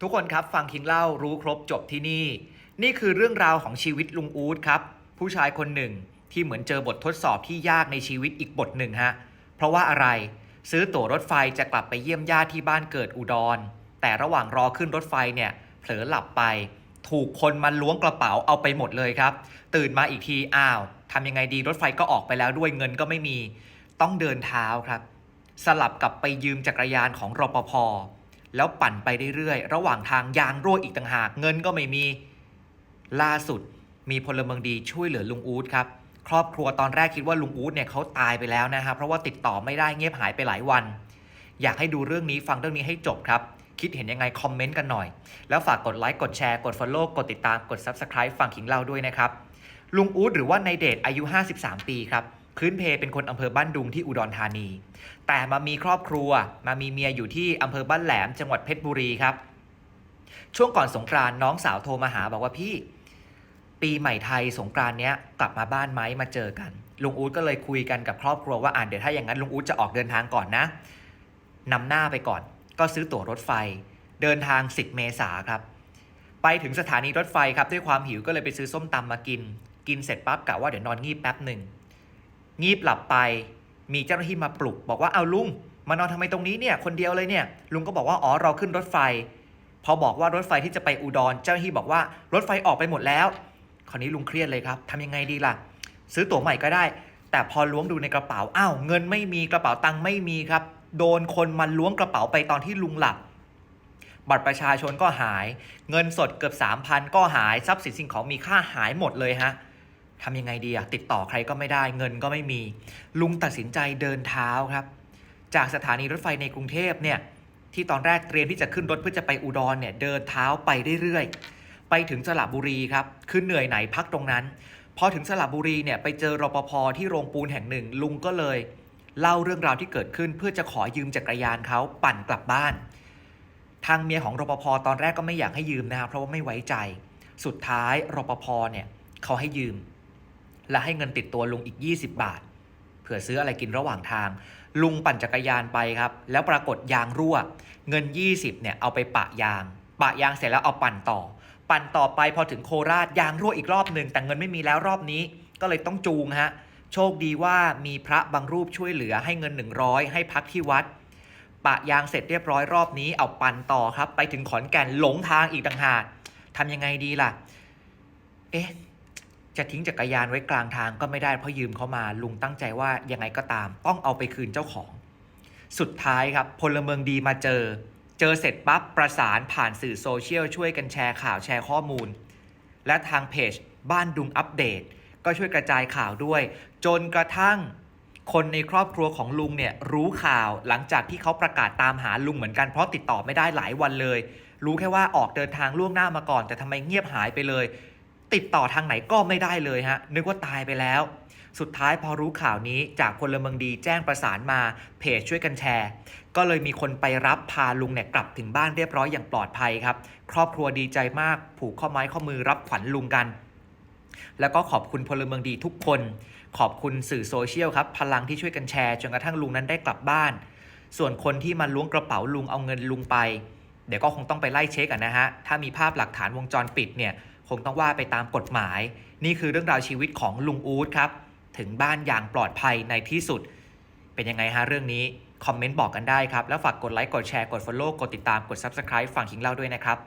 ทุกคนครับฟังคิงเล่ารู้ครบจบที่นี่ นี่คือเรื่องราวของชีวิตลุงอู๊ดครับ ผู้ชายคนหนึ่งที่เหมือนเจอบททดสอบที่ยากในชีวิตอีกบทหนึ่งฮะเพราะว่าอะไรซื้อตั๋วรถไฟจะกลับไปเยี่ยมญาติที่บ้านเกิดอุดร แต่ระหว่างรอขึ้นรถไฟเนี่ยเผลอหลับไป ถูกคนมาล้วงกระเป๋าเอาไปหมดเลยครับ ตื่นมาอีกทีอ้าวทำยังไงดีรถไฟก็ออกไปแล้วด้วยเงินก็ไม่มี ต้องเดินเท้าครับ สลับกับไปยืมจักรยานของรปภ แล้วปั่นไปเรื่อยๆ ระหว่างทางยางรั่วอีกต่างหาก เงินก็ไม่มี ล่าสุดมีพลเมืองดีช่วยเหลือลุงอู๊ดครับ ครอบครัวตอนแรกคิดว่าลุงอู๊ดเนี่ยเขาตายไปแล้วนะฮะ เพราะว่าติดต่อไม่ได้เงียบหายไปหลายวัน อยากให้ดูเรื่องนี้ฟังเรื่องนี้ให้จบครับ คิดเห็นยังไงคอมเมนต์กันหน่อย แล้วฝากกดไลค์ กดแชร์ กด Follow กดติดตาม กด Subscribe ฟังขิงเล่าด้วยนะครับ ลุงอู๊ดหรือว่านายเดชอายุ 53 ปีครับ พื้นเพเป็นคนอำเภอบ้านดุงที่อุดรธานี แต่มามีครอบครัว มามีเมียอยู่ที่อำเภอบ้านแหลมจังหวัดเพชรบุรีครับ ช่วงก่อนสงกรานต์น้องสาวโทรมาหาบอกว่าพี่ ปีใหม่ไทยสงกรานต์เนี้ยกลับมาบ้านไหมมาเจอกัน ลุงอู๊ดก็เลยคุยกันกับครอบครัวว่าอ่านเดี๋ยวถ้าอย่างนั้นลุงอู๊ดจะออกเดินทางก่อนนะนำหน้าไปก่อน ก็ซื้อตั๋วรถไฟ เดินทาง 10 เมษาครับ ไปถึงสถานีรถไฟครับด้วยความหิวก็เลยไปซื้อส้มตำมากิน กินเสร็จปั๊บกะว่าเดี๋ยวนอนงีบแป๊บหนึ่ง งีบหลับไปมีเจ้าหน้าที่มาปลุก บอกว่าเอาลุง มานอนทำไมตรงนี้เนี่ยคนเดียวเลยเนี่ย ลุงก็บอกว่าอ๋อเราขึ้นรถไฟ พอบอกว่ารถไฟที่จะไปอุดร เจ้าหน้าที่บอกว่ารถไฟออกไปหมดแล้ว คราวนี้ลุงเครียดเลยครับทำยังไงดีล่ะ ซื้อตั๋วใหม่ก็ได้ แต่พอล้วงดูในกระเป๋าอ้าวเงินไม่มีกระเป๋าตังค์ไม่มีครับ โดนคนมันล้วงกระเป๋าไปตอนที่ลุงหลับบัตรประชาชนก็หาย เงินสดเกือบ3,000ก็หายทรัพย์สินสิ่งของมีค่าหายหมดเลยฮะ ทำยังไงดีอะติดต่อใครก็ไม่ได้ เงินก็ไม่มี ลุงตัดสินใจเดินเท้าครับ จากสถานีรถไฟในกรุงเทพเนี่ยที่ตอนแรกเตรียมที่จะขึ้นรถเพื่อจะไปอุดรเนี่ยเดินเท้าไปเรื่อยๆ ไปถึงสระบุรีครับคือเหนื่อยไหนพักตรงนั้น พอถึงสระบุรีเนี่ยไปเจอรปภที่โรงปูนแห่งหนึ่ง ลุงก็เลย เล่าเรื่องราวที่เกิดขึ้นเพื่อจะขอยืมจักรยานเขาปั่นกลับบ้าน ทางเมียของรปภตอนแรกก็ไม่อยากให้ยืมนะครับเพราะว่าไม่ไว้ใจ สุดท้ายรปภเนี่ยเขาให้ยืม และให้เงินติดตัวลุงอีก 20 บาท เผื่อซื้ออะไรกินระหว่างทาง ลุงปั่นจักรยานไปครับ แล้วปรากฏยางรั่ว เงิน 20เนี่ยเอาไปปะยาง ปะยางเสร็จแล้วเอาปั่นต่อ ปั่นต่อไปพอถึงโคราชยางรั่วอีกรอบหนึ่งแต่เงินไม่มีแล้วรอบนี้ ก็เลยต้องจูงฮะโชคดีว่ามีพระบางรูปช่วยเหลือให้เงิน 100 ให้พักที่วัด ปะยางเสร็จเรียบร้อยรอบนี้เอาปั่นต่อครับ ไปถึงขอนแก่นหลงทางอีกต่างหากทำยังไงดีล่ะ เอ๊ะ จะทิ้งจักรยานไว้กลางทางก็ไม่ได้เพราะยืมเขามาลุงตั้งใจว่ายังไงก็ตาม ต้องเอาไปคืนเจ้าของ สุดท้ายครับพลเมืองดีมาเจอ เจอเสร็จปั๊บประสานผ่านสื่อโซเชียลช่วยกันแชร์ข่าวแชร์ข้อมูล และทางเพจบ้านดุงอัปเดต ก็ช่วยกระจายข่าวด้วย จนกระทั่งคนในครอบครัวของลุงเนี่ยรู้ข่าวหลังจากที่เขาประกาศตามหาลุงเหมือนกันเพราะติดต่อไม่ได้หลายวันเลย รู้แค่ว่าออกเดินทางล่วงหน้ามาก่อน แต่ทำไมเงียบหายไปเลย ติดต่อทางไหนก็ไม่ได้เลยฮะนึกว่าตายไปแล้ว สุดท้ายพอรู้ข่าวนี้จากพลเมืองดีแจ้งประสานมาเพจช่วยกันแชร์ ก็เลยมีคนไปรับพาลุงเนี่ยกลับถึงบ้านเรียบร้อยอย่างปลอดภัยครับ ครอบครัวดีใจมากผูกข้อไม้ข้อมือรับขวัญลุงกัน แล้วก็ขอบคุณพลเมืองดีทุกคน ขอบคุณสื่อโซเชียลครับพลังที่ช่วยกันแชร์จนกระทั่งลุงนั้นได้กลับบ้าน ส่วนคนที่มาล้วงกระเป๋าลุงเอาเงินลุงไป เดี๋ยวก็คงต้องไปไล่เช็คกันนะฮะ ถ้ามีภาพหลักฐานวงจรปิดเนี่ยคงต้องว่าไปตามกฎหมาย นี่คือเรื่องราวชีวิตของลุงอู๊ดครับ ถึงบ้านอย่างปลอดภัยในที่สุด เป็นยังไงฮะเรื่องนี้ คอมเมนต์บอกกันได้ครับ แล้วฝากกดไลค์ กดแชร์ กด Follow กดติดตาม กด Subscribe ฝั่งคิงเล่าด้วยนะครับ